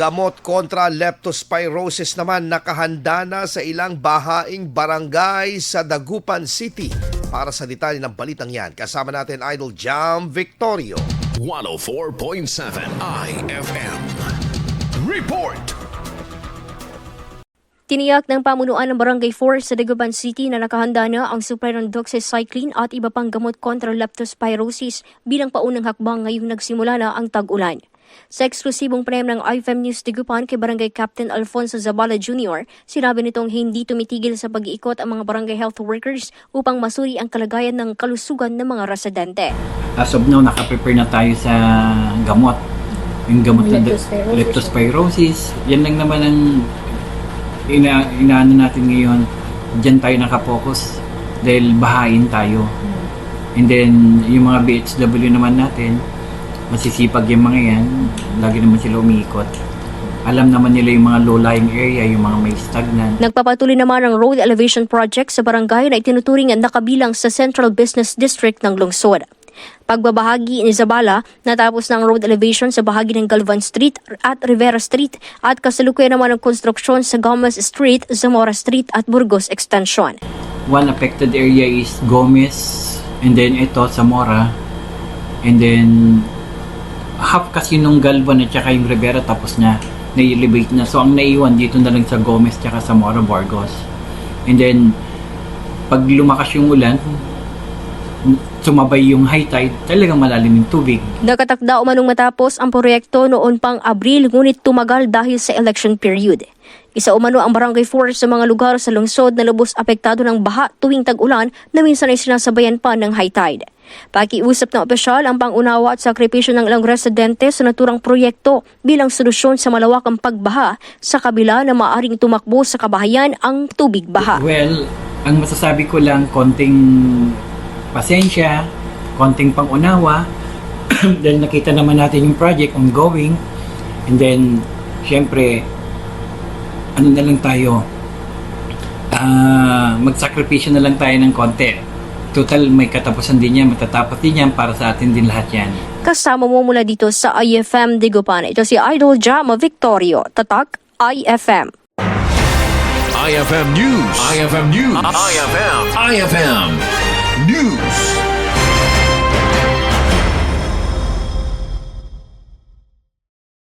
gamot kontra leptospirosis naman nakahanda na sa ilang bahaing barangay sa Dagupan City. Para sa detalye ng balitang yan, kasama natin Idol Jam Victorio. 104.7 IFM. Report! Tiniyak ng pamunuan ng Barangay 4 sa Dagupan City na nakahanda na ang supply ng doxycycline at iba pang gamot kontra leptospirosis bilang paunang hakbang ngayong nagsimula na ang tag-ulan. Sa eksklusibong prem ng IFM News Dagupan kay Barangay Captain Alfonso Zabala Jr., sinabi nitong hindi tumitigil sa pag-iikot ang mga barangay health workers upang masuri ang kalagayan ng kalusugan ng mga residente. As of now, nakaprepare na tayo sa gamot. Yung gamot na Leptospirosis. leptospirosis. Yan lang naman ang ina inaano natin ngayon. Diyan tayo nakapokus dahil bahain tayo. And then, yung mga BHW naman natin, masisipag yung mga yan. Lagi naman sila umiikot. Alam naman nila yung mga low-lying area, yung mga may stagnant. Nagpapatuloy naman ang road elevation project sa barangay na itinuturing na nakabilang sa Central Business District ng lungsod. Pagbabahagi ni Zabala, natapos na ang road elevation sa bahagi ng Galvan Street at Rivera Street at kasalukuyan naman ang konstruksyon sa Gomez Street, Zamora Street at Burgos Extension. One affected area is Gomez, and then ito, Zamora, and then half kasi nung Galvan at saka yung Rivera tapos na na-elevate na. So, ang naiwan dito na lang sa Gomez tsaka Zamora, Burgos. And then, pag lumakas yung ulan, sumabay yung high tide, talagang malalim yung tubig. Nakatakda umanong matapos ang proyekto noon pang Abril ngunit tumagal dahil sa election period. Isa umano ang Barangay 4 sa mga lugar sa lungsod na lubos apektado ng baha tuwing tag-ulan na minsan ay sinasabayan pa ng high tide. Pakiusap ng opisyal ang pangunawa at sakripisyo ng ilang residente sa naturang proyekto bilang solusyon sa malawakang pagbaha sa kabila na maaring tumakbo sa kabahayan ang tubig baha. Well, ang masasabi ko lang, konting pasensya, konting pangunawa, dahil nakita naman natin yung project ongoing, and then, syempre, ano na lang tayo, ah magsakripisyo na lang tayo ng konti. Total, may katapusan din yan, matatapos din yan para sa atin din lahat yan. Kasama mo mula dito sa IFM Digopan. Ito si Idol Jama Victorio. Tatak IFM. IFM News. IFM News. IFM. IFM News.